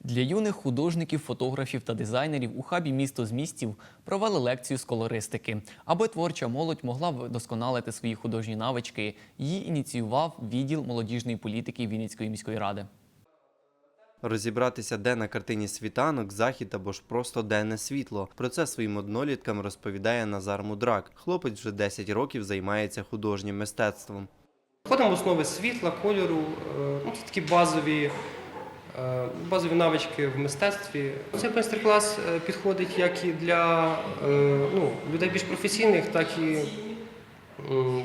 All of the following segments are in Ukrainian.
Для юних художників, фотографів та дизайнерів у хабі місто з містів провели лекцію з колористики. Аби творча молодь могла вдосконалити свої художні навички, її ініціював відділ молодіжної політики Вінницької міської ради. Розібратися, де на картині світанок, захід або ж просто денне світло. Про це своїм одноліткам розповідає Назар Мудрак. Хлопець вже 10 років займається художнім мистецтвом. Входимо в основи світла, кольору, е, ну, це такі базові, базові навички в мистецтві. Цей майстер-клас е, підходить як і для е, ну, людей більш професійних, так і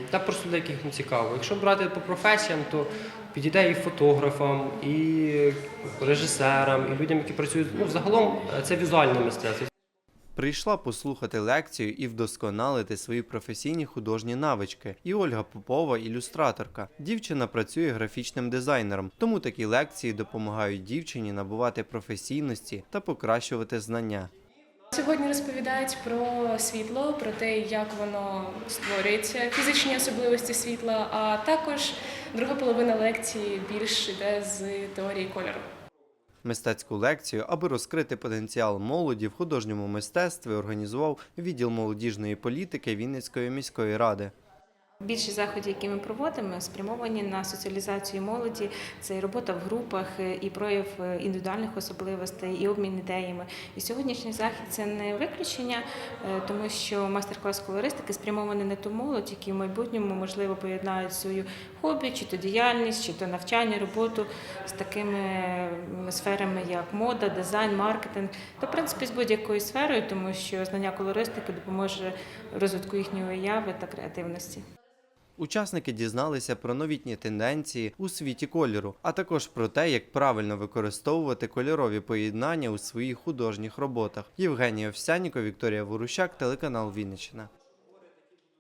та просто для яких не цікаво. Якщо брати по професіям, то підійде і фотографам, і режисерам, і людям, які працюють. Ну, загалом е, це візуальне мистецтво. Прийшла послухати лекцію і вдосконалити свої професійні художні навички. І Ольга Попова, ілюстраторка. Дівчина працює графічним дизайнером, тому такі лекції допомагають дівчині набувати професійності та покращувати знання. Сьогодні розповідають про світло, про те, як воно створюється, фізичні особливості світла, а також друга половина лекції більш йде з теорії кольору. Мистецьку лекцію, аби розкрити потенціал молоді в художньому мистецтві, організував відділ молодіжної політики Вінницької міської ради. Більшість заходів, які ми проводимо, спрямовані на соціалізацію молоді. Це і робота в групах, е, і прояв е, індивідуальних особливостей, і обмін ідеями. І сьогоднішній захід це не виключення, е, тому що майстер-клас колористики спрямований на ту молодь, які в майбутньому можливо поєднають свою хобі, чи то діяльність, чи то навчання, роботу з такими сферами, як мода, дизайн, маркетинг, та в принципі з будь-якою сферою, тому що знання колористики допоможе розвитку їхньої уяви та креативності. Учасники дізналися про новітні тенденції у світі кольору, а також про те, як правильно використовувати кольорові поєднання у своїх художніх роботах. Євгенія Овсяніко, Вікторія Ворущак, телеканал Вінниччина.